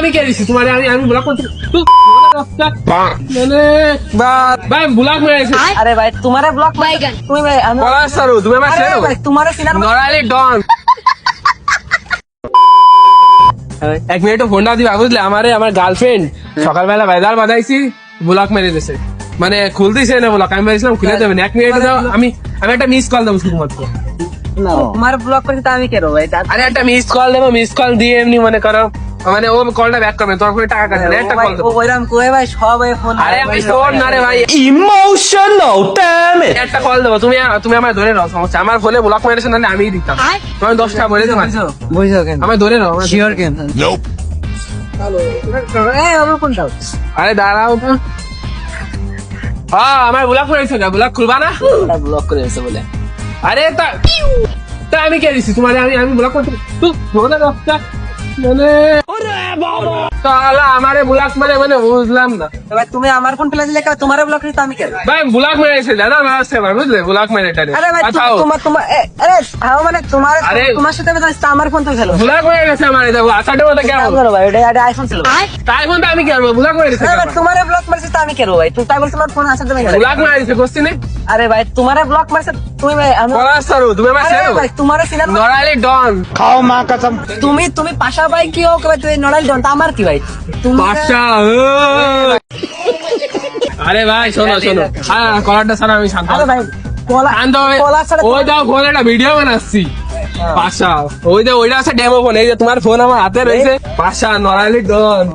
আমি কে দিছি? তোমার আমি আমি ব্লক করছি তুই মানে ভাই ব্লক মেরেছে আরে ভাই তোমারে ব্লক তুমি ভাই আমি তুমি আমার আরে চেনো? ভাই তোমারে সিনার নড়াইলে ডন। এক মিনিট ফোনটা দিবা বুঝলে? আমারে আমার গার্লফ্রেন্ড সকালবেলা বাজার বাজাইছি ব্লক মেরে দিয়েছে মানে খুলতেছে না ব্লক আমি বলেছিলাম খুলে দেবেন। এক মিনিট দাও আমি আমি একটা মিস কল দেবো শুধুমাত্র। তোমার ব্লক করছি তো আমি কেন ভাই? আরে একটা মিস কল দেবো মিস কল দিয়ে এমনি মনে করো। মানে ও কলটা ব্যাক করবে তোমার ফোনে টাকা কাটবে একটা কল ও ওইরকম কই ভাই সব ওই ফোন আরে শোন না রে ভাই! একটা কল দেবো তুমি তুমি আমার ধরে নাও সমস্যা। আমার ফোনে ব্লক মেরেছে না আমি দিতাম। তুমি দশটা বলে দেবো বুঝছ কেন? আমার ধরে নাও শিওর কেন? এই আমার কোনটা? আরে দাঁড়াও তো। হ্যাঁ আমার ব্লক করেছে না ব্লক খুলবা না? ব্লক করে এসে বলে। আরে তা তা আমি কে দিছি? তোমার আমি আমি ব্লক করতে তুই ধরে মানে তাহলে আমারে ব্লক মানে মানে বুঝলাম না। এবার তুমি আমার ফোন ফেলে দিলে কেন? তোমার ব্লক করছি তো আমি কেন? ভাই ব্লক মেরেছে জানা আমার আছে আমার বুঝলে? ব্লক মেরে এটা আরে। ভাই তোমার তোমার এ, আরে হাও মানে তোমার আরে। তোমার সাথে আমি তো আমার ফোন তো খেলো ব্লক মেরে গেছে আমার এটা আসাটা মতো কেমন করো ভাই এটা এটা আইফোন ছিল। তাই ফোনটা আমি কি করব ব্লক মেরেছে আরে ভাই ব্লক মারছি তো আমি কেন ভাই? তুমি তাই বলছো তোমার ফোন আছে তুমি কেন? ব্লক মেরেছে কোশ্চিন আরে ভাই তোমার ব্লক মারছে তুমি ভাই আমি পলাশ সারু তুমি চেনো ভাই তোমার নড়াইলে ডন। তুমি তুমি পাশা ভাই কি হোক ভাই তুই নড়াইল ডন তা আমার কি ভাই? তুমি বাদশা আরে ভাই শোনো শোনো। হ্যাঁ কলারটা ছাড়া আমি শান্ত আরে ভাই কলা শান্ত হবে। কলা ছাড়া ওই দাও ফোন একটা ভিডিও বানাচ্ছি। পাশা। ওই যে ওইটা আছে ডেমো ফোন এই যে তোমার ফোন আমার হাতে রয়েছে। পাশা নড়াইলি ডন।